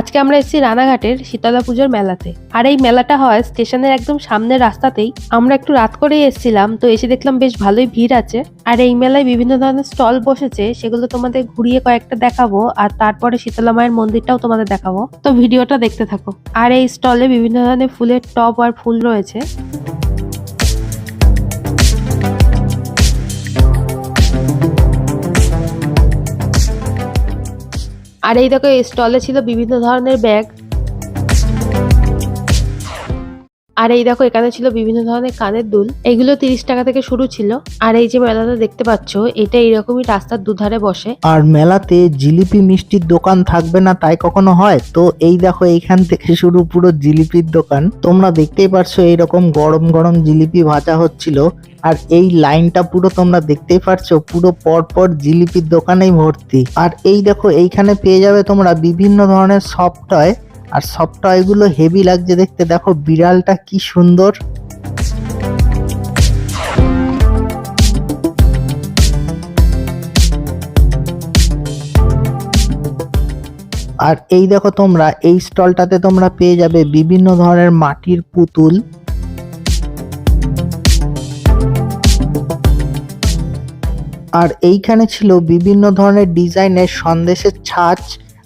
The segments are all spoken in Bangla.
আজকে আমরা এসেছি রানাঘাটের শীতলা পুজোর মেলাতে। আর এই মেলাটা হয় স্টেশনের একদম সামনের রাস্তাতেই। আমরা একটু রাত করেই এসেছিলাম, তো এসে দেখলাম বেশ ভালোই ভিড় আছে। আর এই মেলায় বিভিন্ন ধরনের স্টল বসেছে, সেগুলো তোমাদের ঘুরিয়ে কয়েকটা দেখাবো, আর তারপরে শীতলা মায়ের মন্দিরটাও তোমাদের দেখাবো। তো ভিডিওটা দেখতে থাকো। আর এই স্টলে বিভিন্ন ধরনের ফুলের টপ আর ফুল রয়েছে। আর এই দেখো স্টলে ছিল বিভিন্ন ধরনের ব্যাগ আর এই দেখো, এখানে ছিল বিভিন্ন ধরনের কানের দুল। এগুলো তিরিশ টাকা থেকে শুরু ছিল। আর এই যে মেলাটা দেখতে পাচ্ছ, এটা এইরকমই রাস্তার দুধারে বসে। আর মেলাতে জিলিপি মিষ্টির দোকান থাকবে না, তাই কখনো হয়? তো এই দেখো, এইখান থেকে শুরু পুরো জিলিপির দোকান। তোমরা দেখতেই পারছ, এইরকম গরম গরম জিলিপি ভাজা হচ্ছিল। আর এই লাইনটা পুরো তোমরা দেখতেই পারছ, পুরো পর পর জিলিপির দোকানেই ভর্তি। আর এই দেখো, এইখানে পেয়ে যাবে তোমরা বিভিন্ন ধরনের সফট টয়। আর সফট টয়গুলো হেভি লাগছে দেখতে। দেখো বিড়ালটা কি সুন্দর। আর এই দেখো তোমরা, এই স্টলটাতে তোমরা পেয়ে যাবে বিভিন্ন ধরনের মাটির পুতুল। আর এইখানে ছিল বিভিন্ন ধরনের ডিজাইনের সন্দেশের ছাঁচ।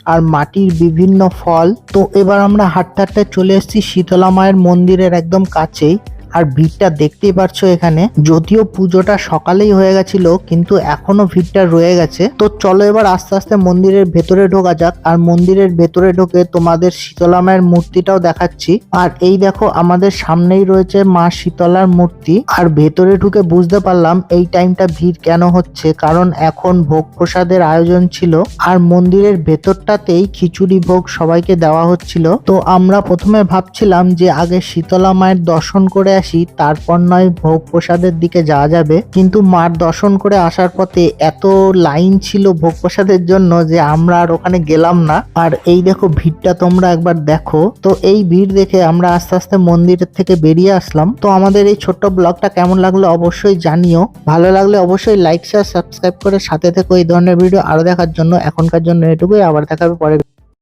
আর মাটির বিভিন্ন ফল। তো এবার আমরা হাঁটতে হাঁটতে চলে এসেছি শীতলা মায়ের মন্দিরের একদম কাছেই। আর ভিড়টা দেখতেই পারছ এখানে। যদিও পুজোটা সকালেই হয়ে গেছিল, কিন্তু এখনও ভিড়টা রয়ে গেছে। তো চলো এবার আস্তে আস্তে মন্দিরের ভেতরে ঢোকা যাক। আর মন্দিরের ভেতরে ঢোকে তোমাদের শীতলা মায়ের মূর্তিটাও দেখাচ্ছি। আর এই দেখো, আমাদের সামনেই রয়েছে মা শীতলার মূর্তি। আর ভেতরে ঢুকে বুঝতে পারলাম এই টাইমটা ভিড় কেন হচ্ছে, কারণ এখন ভোগ প্রসাদের আয়োজন ছিল। আর মন্দিরের ভেতরটাতেই খিচুড়ি ভোগ সবাইকে দেওয়া হচ্ছিল। তো আমরা প্রথমে ভাবছিলাম যে আগে শীতলা মায়ের দর্শন করে আসি, তারপর নয় ভোগ প্রসাদের দিকে যাওয়া যাবে। কিন্তু মার দর্শন করে আসার পথে এত লাইন ছিল ভোগ প্রসাদের জন্য যে আমরা আর ওখানে গেলাম না। আর এই দেখো ভিড়টা তোমরা একবার দেখো। তো এই ভিড় দেখে আমরা আস্তে আস্তে মন্দিরের থেকে বেরিয়ে আসলাম। তো আমাদের এই ছোট্ট ব্লগটা কেমন লাগল অবশ্যই জানিও। ভালো লাগলে অবশ্যই লাইক শেয়ার সাবস্ক্রাইব করে সাথে থেকে। এই ধরনের ভিডিও আরও দেখার জন্য এখনকার জন্য এটুকুই। আবার দেখাবে পরে।